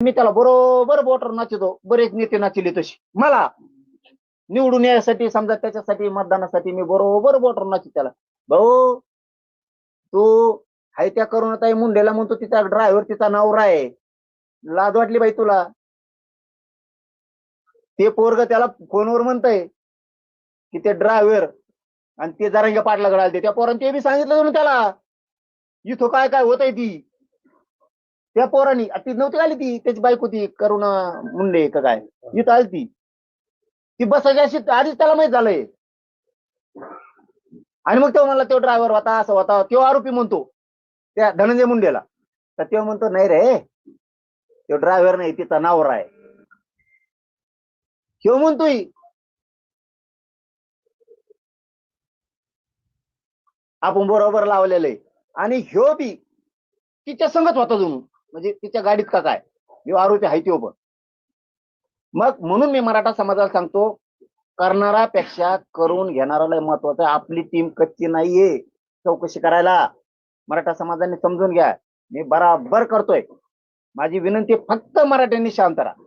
मी त्याला बरोबर बोटर नाचतो. बरेच नेते नाचले तशी मला निवडून यायसाठी समजा त्याच्यासाठी मतदानासाठी मी बरोबर बोटर नाचित त्याला. भाऊ तू हाय त्या करुणाताई मुंडेला म्हणतो तिचा ड्रायव्हर तिचा नवरा आहे. लाज वाटली बाई तुला. ते पोरग त्याला फोनवर म्हणतय की ते ड्रायव्हर आणि ते जरांगे पाटला गडालते त्या पोरांनी ते बी सांगितलं त्याला. इथं काय काय होतंय ती? त्या पोरांनी ती नव्हती आली ती त्याची बायको होती करुणा मुंडे का काय इथं आली ती. ती बसायची अशी आधीच त्याला माहीत झालंय. आणि मग तो म्हणला तो ड्रायव्हर होता असं होता. तो आरोपी म्हणतो त्या धनंजय मुंडेला. तर तो म्हणतो नाही रे तो ड्रायव्हर नाही तिचा नावर आहे. तो म्हणतोय आपण बरोबर लावलेलं आहे आणि ह्यो बी तिच्या संगत होता जणू म्हणजे तिच्या गाडीत का काय? आरोपी आहे त्यो पण मग म्हणून मी मराठा समाजाला सांगतो करणारापेक्षा करून घेणाऱ्याला लय महत्वाचं आहे. आपली टीम कच्ची नाहीये. चौकशी करायला. मराठा समाजाने समजून घ्या. मी बराबर करतोय. माझी विनंती फक्त मराठ्यांनी शांत राहा.